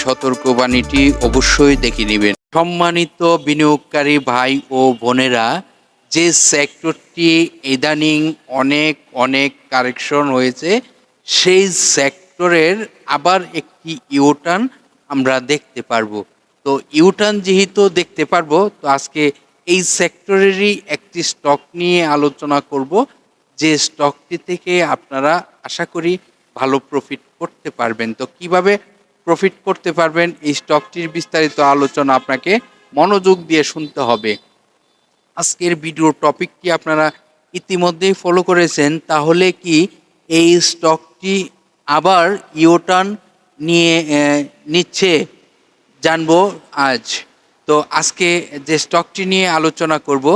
সতর্কবাণীটি অবশ্যই দেখে নেবেন। সম্মানিত বিনিয়োগকারী ভাই ও বোনেরা, যে সেক্টরটি ইদানিং অনেক অনেক কারেকশন হয়েছে, সেই সেক্টরের আবার একটি ইউটার্ন আমরা দেখতে পারব। তো ইউটার্ন যেহেতু দেখতে পারব, তো আজকে এই সেক্টরেরই একটি স্টক নিয়ে আলোচনা করব। যে স্টকটি থেকে আপনারা আশা করি ভালো প্রফিট করতে পারবেন। তো কীভাবে প্রফিট করতে পারবেন। এই স্টকটির বিস্তারিত আলোচনা আপনাকে মনোযোগ দিয়ে শুনতে হবে। আজকের ভিডিওর টপিকটি আপনারা ইতিমধ্যেই ফলো করেছেন। তাহলে কি এই স্টকটি আবার ইউটার্ন নিয়ে নিচ্ছে জানব আজ। তো আজকে যে স্টকটি নিয়ে আলোচনা করব,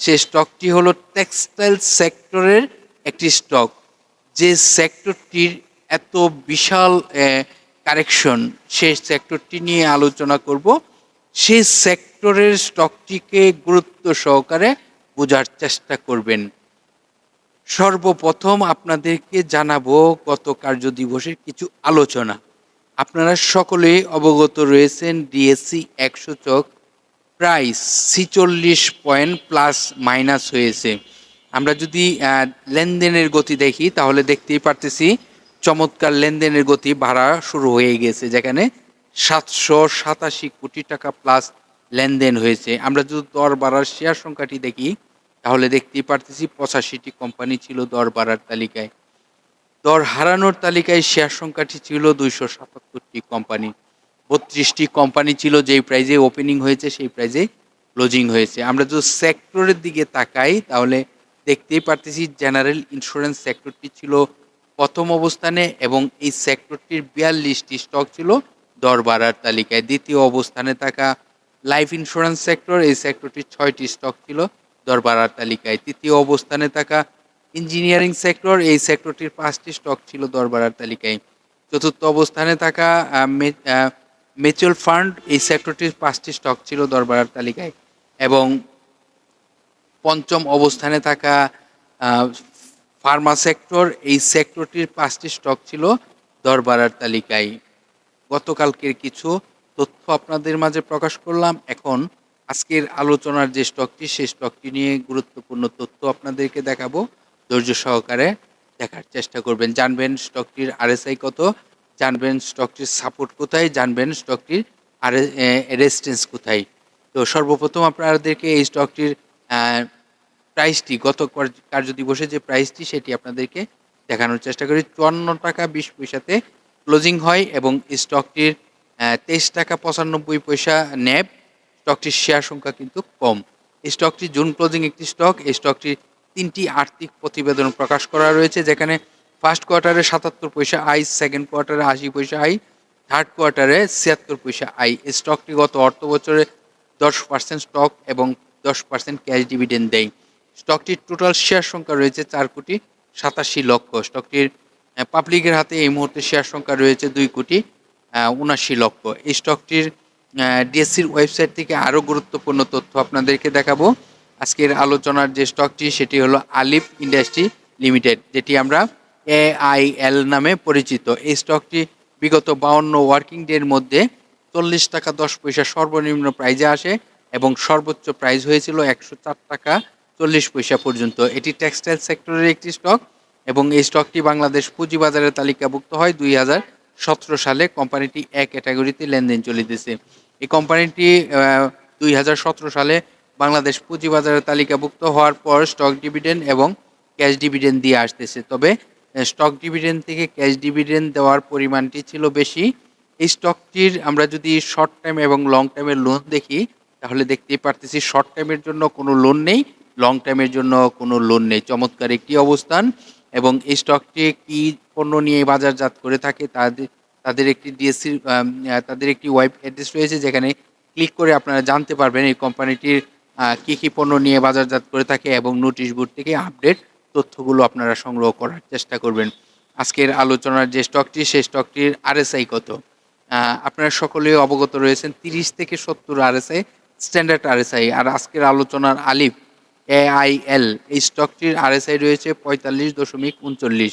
সে স্টকটি হলো টেক্সটাইল সেক্টরের একটি স্টক যে সেক্টরটির এত বিশাল কারেকশন সেই সেক্টরটি নিয়ে আলোচনা করব। সেই সেক্টরের স্টকটিকে গুরুত্ব সহকারে বোঝার চেষ্টা করবেন। সর্বপ্রথম আপনাদেরকে জানাব গত কার্য দিবসের কিছু আলোচনা। আপনারা সকলেই অবগত রয়েছেন ডিএসসি একশো চক প্রায় ছিচল্লিশ পয়েন্ট প্লাস মাইনাস হয়েছে। আমরা যদি লেনদেনের গতি দেখি, তাহলে দেখতেই পারতেছি চমৎকার লেনদেনের গতি বাড়া শুরু হয়ে গেছে, যেখানে সাতশো সাতাশি কোটি টাকা প্লাস লেনদেন হয়েছে। আমরা যদি দর বাড়ার শেয়ার সংখ্যাটি দেখি, তাহলে দেখতেই পারতেছি পঁচাশিটি কোম্পানি ছিল দর বাড়ার তালিকায়। দর হারানোর তালিকায় শেয়ার সংখ্যাটি ছিল দুইশো সাতাত্তরটি কোম্পানি বত্রিশটি কোম্পানি ছিল যেই প্রাইজে ওপেনিং হয়েছে, সেই প্রাইজে ক্লোজিং হয়েছে। আমরা যদি সেক্টরের দিকে তাকাই, তাহলে দেখতেই পারতেছি জেনারেল ইন্স্যুরেন্স সেক্টরটি ছিল প্রথম অবস্থানে এবং এই সেক্টরটির বিয়াল্লিশটি স্টক ছিল দর বাড়ার তালিকায়। দ্বিতীয় অবস্থানে থাকা লাইফ ইন্স্যুরেন্স সেক্টর এই সেক্টরটির ছয়টি স্টক ছিল দর বাড়ার তালিকায়। তৃতীয় অবস্থানে থাকা ইঞ্জিনিয়ারিং সেক্টর এই সেক্টরটির পাঁচটি স্টক ছিল দর বাড়ার তালিকায়। চতুর্থ অবস্থানে থাকা মিউচুয়াল ফান্ড এই সেক্টরটির পাঁচটি স্টক ছিল দর বাড়ার তালিকায়। এবং পঞ্চম অবস্থানে থাকা ফার্মা সেক্টর, এই সেক্টরটির পাঁচটি স্টক ছিল দর বাড়ার তালিকায়। গতকালকের কিছু তথ্য আপনাদের মাঝে প্রকাশ করলাম। এখন আজকের আলোচনার যে স্টকটি, সেই স্টকটি নিয়ে গুরুত্বপূর্ণ তথ্য আপনাদেরকে দেখাবো। ধৈর্য সহকারে দেখার চেষ্টা করবেন। জানবেন স্টকটির আরএসআই কত, জানবেন স্টকটির সাপোর্ট কোথায়, জানবেন স্টকটির আর রেজিস্ট্যান্স কোথায়। তো সর্বপ্রথম আপনাদেরকে এই স্টকটির প্রাইসটি, গত কার্য- কার্য দিবসে যে প্রাইসটি সেটি আপনাদেরকে দেখানোর চেষ্টা করি। চুয়ান্ন টাকা বিশ পয়সাতে ক্লোজিং হয় এবং স্টকটির তেইশ টাকা পঁচানব্বই পয়সা ন্যাব। স্টকটির শেয়ার সংখ্যা কিন্তু কম। স্টকটি জুন ক্লোজিং একটি স্টক। এই স্টকটির তিনটি আর্থিক প্রতিবেদন প্রকাশ করা রয়েছে, যেখানে ফার্স্ট কোয়ার্টারে সাতাত্তর পয়সা আই সেকেন্ড কোয়ার্টারে আশি পয়সা আই থার্ড কোয়ার্টারে ছিয়াত্তর পয়সা আই স্টকটি গত অর্থ বছরে দশ পার্সেন্ট স্টক এবং দশ পার্সেন্ট ক্যাশ ডিভিডেন্ড দেয়। স্টকটির টোটাল শেয়ার সংখ্যা রয়েছে চার কোটি সাতাশি লক্ষ। স্টকটির পাবলিকের হাতে এই মুহূর্তে শেয়ার সংখ্যা রয়েছে দুই কোটি উনাশি লক্ষ। এই স্টকটির ডিএসসির ওয়েবসাইট থেকে আরও গুরুত্বপূর্ণ তথ্য আপনাদেরকে দেখাবো। আজকের আলোচনার যে স্টকটি, সেটি হলো আলিফ ইন্ডাস্ট্রি লিমিটেড, যেটি আমরা এআইএল নামে পরিচিত। এই স্টকটি বিগত বাউন্ন ওয়ার্কিং ডের মধ্যে চল্লিশ টাকা দশ পয়সা সর্বনিম্ন প্রাইজে আসে এবং সর্বোচ্চ প্রাইস হয়েছিল একশো চার টাকা চল্লিশ পয়সা পর্যন্ত। এটি টেক্সটাইল সেক্টরের একটি স্টক এবং এই স্টকটি বাংলাদেশ পুঁজিবাজারে তালিকাভুক্ত হয় দুই হাজার সতেরো সালে। কোম্পানিটি এক ক্যাটাগরিতে লেনদেন চলিতেছে। এই কোম্পানিটি দুই হাজার সতেরো সালে বাংলাদেশ পুঁজিবাজারে তালিকাভুক্ত হওয়ার পর স্টক ডিভিডেন্ড এবং ক্যাশ ডিভিডেন্ড দিয়ে আসতেছে। তবে স্টক ডিভিডেন্ড থেকে ক্যাশ ডিভিডেন্ড দেওয়ার পরিমাণটি ছিল বেশি। এই স্টকটির আমরা যদি শর্ট টাইম এবং লং টাইমের লোন দেখি, তাহলে দেখতেই পারতেছি শর্ট টাইমের জন্য কোনো লোন নেই। লং টাইমের জন্য কোনো লোন নেই। চমৎকার একটি অবস্থান এবং এই স্টকটি কি পণ্য নিয়ে বাজারজাত করে থাকে তাদের তাদের একটি ডিএসসি তাদের একটি ওয়েব অ্যাড্রেস রয়েছে যেখানে ক্লিক করে আপনারা জানতে পারবেন এই কোম্পানিটির কী কি পণ্য নিয়ে বাজারজাত করে থাকে এবং নোটিশ বোর্ড থেকে আপডেট তথ্যগুলো আপনারা সংগ্রহ করার চেষ্টা করবেন। আজকের আলোচনার যে স্টকটি সেই স্টকটির আরএসআই কত? আপনারা সকলেই অবগত রয়েছেন, তিরিশ থেকে সত্তর আরএসআই স্ট্যান্ডার্ড আরএসআই আর আজকের আলোচনার আলিফ এআইএল এই স্টকটির আরএসআই রয়েছে পঁয়তাল্লিশ দশমিক উনচল্লিশ।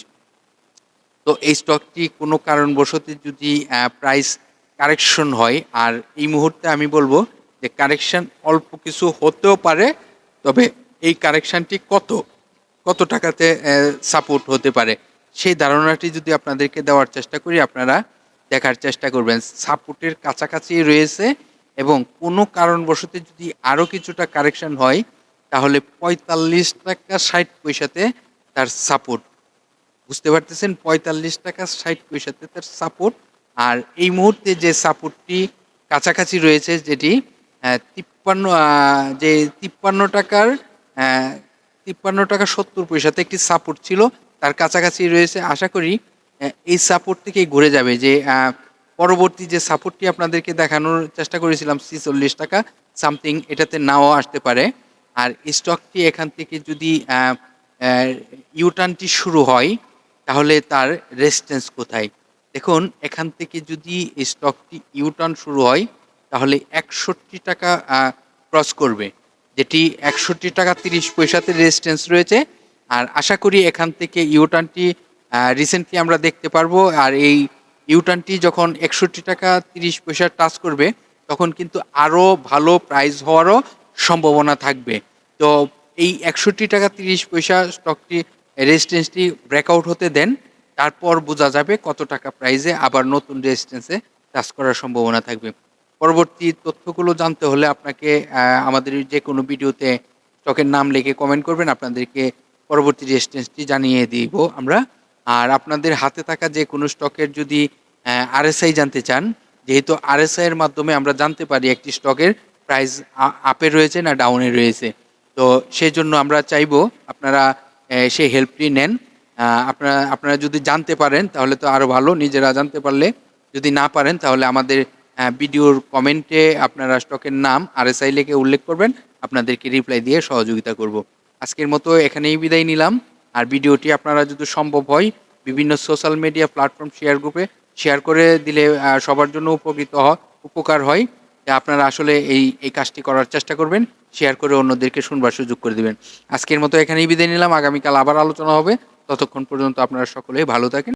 তো এই স্টকটি কোনো কারণবশত যদি প্রাইস কারেকশন হয়, আর এই মুহূর্তে আমি বলব যে কারেকশন অল্প কিছু হতেও পারে, তবে এই কারেকশনটি কত কত টাকাতে সাপোর্ট হতে পারে, সেই ধারণাটি যদি আপনাদেরকে দেওয়ার চেষ্টা করি, আপনারা দেখার চেষ্টা করবেন। সাপোর্টের কাছাকাছি রয়েছে এবং কোনো কারণবশত যদি আরও কিছুটা কারেকশন হয় তাহলে পঁয়তাল্লিশ টাকা ষাট পয়সাতে তার সাপোর্ট বুঝতে পারতেছেন? পঁয়তাল্লিশ টাকা ষাট পয়সাতে তার সাপোর্ট আর এই মুহূর্তে যে সাপোর্টটি কাছাকাছি রয়েছে, যেটি তিপ্পান্ন যে তিপ্পান্ন টাকার তিপ্পান্ন টাকা সত্তর পয়সাতে একটি সাপোর্ট ছিল, তার কাছাকাছি রয়েছে। আশা করি এই সাপোর্ট থেকেই ঘুরে যাবে যে পরবর্তী যে সাপোর্টটি আপনাদেরকে দেখানোর চেষ্টা করেছিলাম, ছিচল্লিশ টাকা সামথিং এটাতে নাও আসতে পারে। আর স্টকটি এখান থেকে যদি ইউটার্নটি শুরু হয়, তাহলে তার রেজিস্ট্যান্স কোথায়? দেখুন, এখান থেকে যদি স্টকটি ইউটার্ন শুরু হয়, তাহলে একষট্টি টাকা ক্রস করবে। যেটি একষট্টি টাকা তিরিশ পয়সাতে রেজিস্ট্যান্স রয়েছে। আর আশা করি এখান থেকে ইউটার্নটি রিসেন্টলি আমরা দেখতে পারব। আর এই ইউটার্নটি যখন একষট্টি টাকা তিরিশ পয়সা টাচ করবে, তখন কিন্তু আরও ভালো প্রাইস হওয়ারও সম্ভাবনা থাকবে। তো এই একষট্টি টাকা তিরিশ পয়সা স্টকটি রেজিস্ট্যান্সটি ব্রেকআউট হতে দেন, তারপর বোঝা যাবে কত টাকা প্রাইজে আবার নতুন রেজিস্ট্যান্সে টাচ করার সম্ভাবনা থাকবে। পরবর্তী তথ্যগুলো জানতে হলে আপনাকে আমাদের যে কোনো ভিডিওতে স্টকের নাম লিখে কমেন্ট করবেন, আপনাদেরকে পরবর্তী রেজিস্ট্যান্সটি জানিয়ে দিব আমরা। আর আপনাদের হাতে থাকা যে কোনো স্টকের যদি আরএসআই জানতে চান, যেহেতু আরএসআই এর মাধ্যমে আমরা জানতে পারি একটি স্টকের প্রাইস আপে রয়েছে না ডাউনে রয়েছে? তো সেই জন্য আমরা চাইব আপনারা সেই হেল্পটি নেন। আপনারা আপনারা যদি জানতে পারেন তাহলে তো আরও ভালো। নিজেরা জানতে পারলে যদি না পারেন তাহলে আমাদের ভিডিওর কমেন্টে আপনারা স্টকের নাম আরএসআই লিখে উল্লেখ করবেন। আপনাদেরকে রিপ্লাই দিয়ে সহযোগিতা করব। আজকের মতো এখানেই বিদায় নিলাম। আর ভিডিওটি আপনারা যদি সম্ভব হয়, বিভিন্ন সোশ্যাল মিডিয়া প্ল্যাটফর্ম শেয়ার গ্রুপে শেয়ার করে দিলে সবার জন্য উপকৃত উপকার হয়। তা আপনারা আসলে এই এই কাজটি করার চেষ্টা করবেন শেয়ার করে অন্যদেরকে শুনবার সুযোগ করে দেবেন। আজকের মতো এখানেই বিদায় নিলাম, আগামীকাল আবার আলোচনা হবে। ততক্ষণ পর্যন্ত আপনারা সকলেই ভালো থাকেন।